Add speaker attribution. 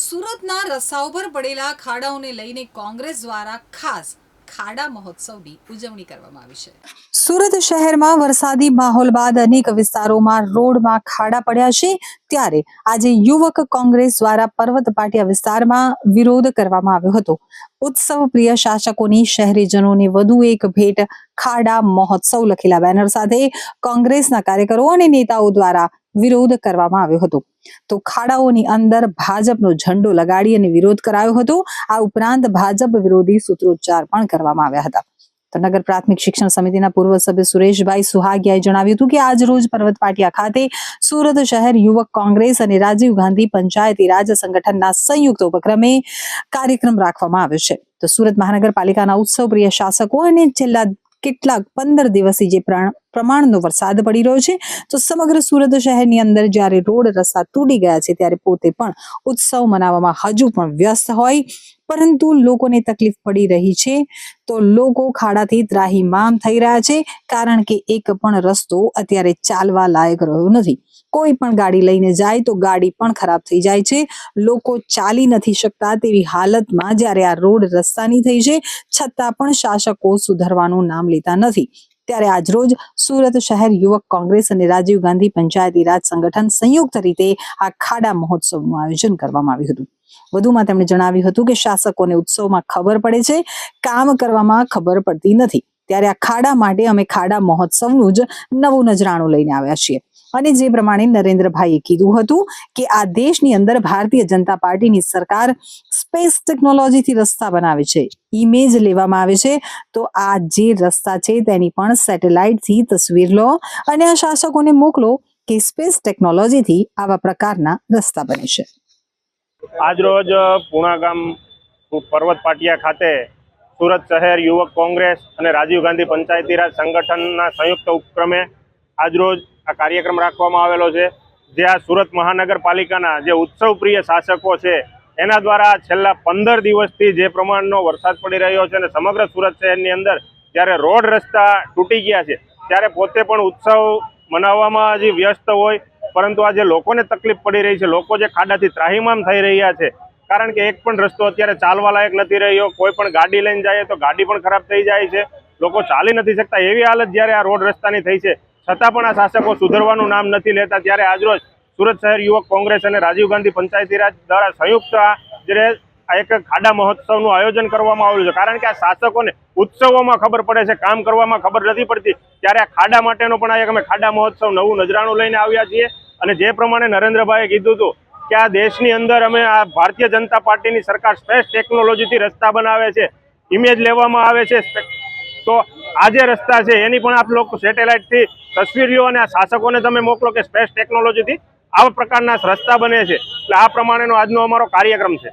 Speaker 1: સુરતના રસ્તાઓ પર પડેલા ખાડાઓને લઈને કોંગ્રેસ દ્વારા ખાસ ખાડા મહોત્સવની ઉજવણી કરવામાં આવી છે. સુરત શહેરમાં વરસાદી માહોલ બાદ અનેક વિસ્તારોમાં રોડમાં ખાડા પડ્યા છે. ત્યારે આજે યુવક કોંગ્રેસ દ્વારા પર્વત પાટિયા વિસ્તારમાં વિરોધ કરવામાં આવ્યો હતો. ઉત્સવ પ્રિય શાસકોની શહેરીજનોને વધુ એક ભેટ ખાડા મહોત્સવ લખેલા બેનર સાથે કોંગ્રેસના કાર્યકરો અને નેતાઓ દ્વારા વિરોધ કરવામાં આવ્યો હતો. તો ખાડાઓની અંદર ભાજપનો ઝંડો લગાડી અને વિરોધ કરાયો હતો. આ ઉપરાંત ભાજપ વિરોધી સૂત્રોચ્ચાર પણ કરવામાં આવ્યા હતા. તો નગર પ્રાથમિક શિક્ષણ સમિતિના પૂર્વ સભ્ય સુરેશભાઈ સુહાગિયાએ જણાવ્યું હતું કે આજ રોજ પર્વત પાટિયા ખાતે સુરત શહેર યુવક કોંગ્રેસ અને રાજીવ ગાંધી પંચાયતી રાજ સંગઠનના સંયુક્ત ઉપક્રમે કાર્યક્રમ રાખવામાં આવ્યો છે. તો સુરત મહાનગરપાલિકાના ઉત્સવ પ્રિય શાસકો અને છેલ્લા કેટલાક પંદર દિવસથી જે પ્રા- પ્રમાણનો વરસાદ પડી રહ્યો છે. તો સમગ્ર સુરત શહેરની અંદર જ્યારે રોડ રસ્તા તૂટી ગયા છે ત્યારે પોતે પણ ઉત્સવ મનાવવામાં હજુ પણ વ્યસ્ત હોય. પરંતુ લોકોને તકલીફ પડી રહી છે. તો લોકો ખાડાથી ત્રાહીમામ થઈ રહ્યા છે. કારણ કે એક પણ રસ્તો અત્યારે ચાલવા લાયક રહ્યો નથી. કોઈ પણ ગાડી લઈને જાય તો ગાડી પણ ખરાબ થઈ જાય છે. લોકો ચાલી નથી શકતા તેવી હાલતમાં જ્યારે આ રોડ રસ્તાની થઈ છે, છતાં પણ શાસકો સુધરવાનું નામ લેતા નથી. ત્યારે આજરોજ સુરત શહેર યુવક કોંગ્રેસ અને રાજીવ ગાંધી પંચાયતી રાજ સંગઠન સંયુક્ત રીતે આ ખાડા મહોત્સવનું આયોજન કરવામાં આવ્યું હતું. વધુમાં તેમણે જણાવ્યું હતું કે શાસકોને ઉત્સવમાં ખબર પડે છે, કામ કરવામાં ખબર પડતી નથી. ત્યારે આ ખાડા માટે અમે ખાડા મહોત્સવનું જ નવું નજરાણું લઈને આવ્યા છીએ. અને જે પ્રમાણે નરેન્દ્રભાઈએ કીધું હતું કે આ દેશની અંદર ભારતીય જનતા પાર્ટીની સરકાર સ્પેસ ટેકનોલોજીથી રસ્તા બનાવે છે ઇમેજ લેવામાં આવે છે, તો આ જે રસ્તા છે તેની પણ સેટેલાઇટથી તસવીર લો અને આ શાસકોને મોકલો કે સ્પેસ ટેકનોલોજીથી આવા પ્રકારના રસ્તા બને છે.
Speaker 2: આજરોજ પૂણા ગામ પર્વત પાટિયા ખાતે સુરત શહેર યુવક કોંગ્રેસ અને રાજીવ ગાંધી પંચાયતીરાજ સંગઠનના સંયુક્ત ઉપક્રમે આજરોજ આ કાર્યક્રમ રાખવામાં આવેલો છે, જે આ સુરત મહાનગરપાલિકાના જે ઉત્સવ પ્રિય શાસકો છે, એના દ્વારા છેલ્લા પંદર દિવસથી જે પ્રમાણનો વરસાદ પડી રહ્યો છે અને સમગ્ર સુરત શહેરની અંદર જ્યારે રોડ રસ્તા તૂટી ગયા છે, ત્યારે પોતે પણ ઉત્સવ મનાવવામાં હજી વ્યસ્ત હોય, પરંતુ આજે લોકોને તકલીફ પડી રહી છે, લોકો જે ખાડાથી ત્રાહીમામ થઈ રહ્યા છે કારણ કે એક પણ રસ્તો અત્યારે ચાલવા લાયક નથી રહ્યો, કોઈ પણ ગાડી લઈને જાય તો ગાડી પણ ખરાબ થઈ જાય છે. લોકો ચાલી નથી શકતા, એવી હાલત જ્યારે આ રોડ રસ્તાની થઈ છે. છતાં પણ આ શાસકો સુધરવાનું નામ નથી લેતા, ત્યારે આજરોજ સુરત શહેર યુવક કોંગ્રેસ અને રાજીવ ગાંધી પંચાયતીરાજ દ્વારા સંયુક્ત જે આ એક ખાડા મહોત્સવનું આયોજન કરવામાં આવ્યું છે. કારણ કે આ શાસકોને ઉત્સવોમાં ખબર પડે છે, કામ કરવામાં ખબર નથી પડતી, ત્યારે આ ખાડા માટેનો પણ આ એક અમે ખાડા મહોત્સવ નવું નજરાણું લઈને આવ્યા છીએ. અને જે પ્રમાણે નરેન્દ્રભાઈએ કીધું હતું કે આ દેશની અંદર અમે આ ભારતીય જનતા પાર્ટીની સરકાર સ્પેસ ટેકનોલોજીથી રસ્તા બનાવે છે ઇમેજ લેવામાં આવે છે તો આ જે રસ્તા છે એની પણ આપ લોકો સેટેલાઇટથી તસવીરીઓ અને આ શાસકોને તમે મોકલો કે સ્પેસ ટેકનોલોજીથી આવા પ્રકારના રસ્તા બને છે. એટલે આ પ્રમાણેનો આજનો અમારો કાર્યક્રમ છે.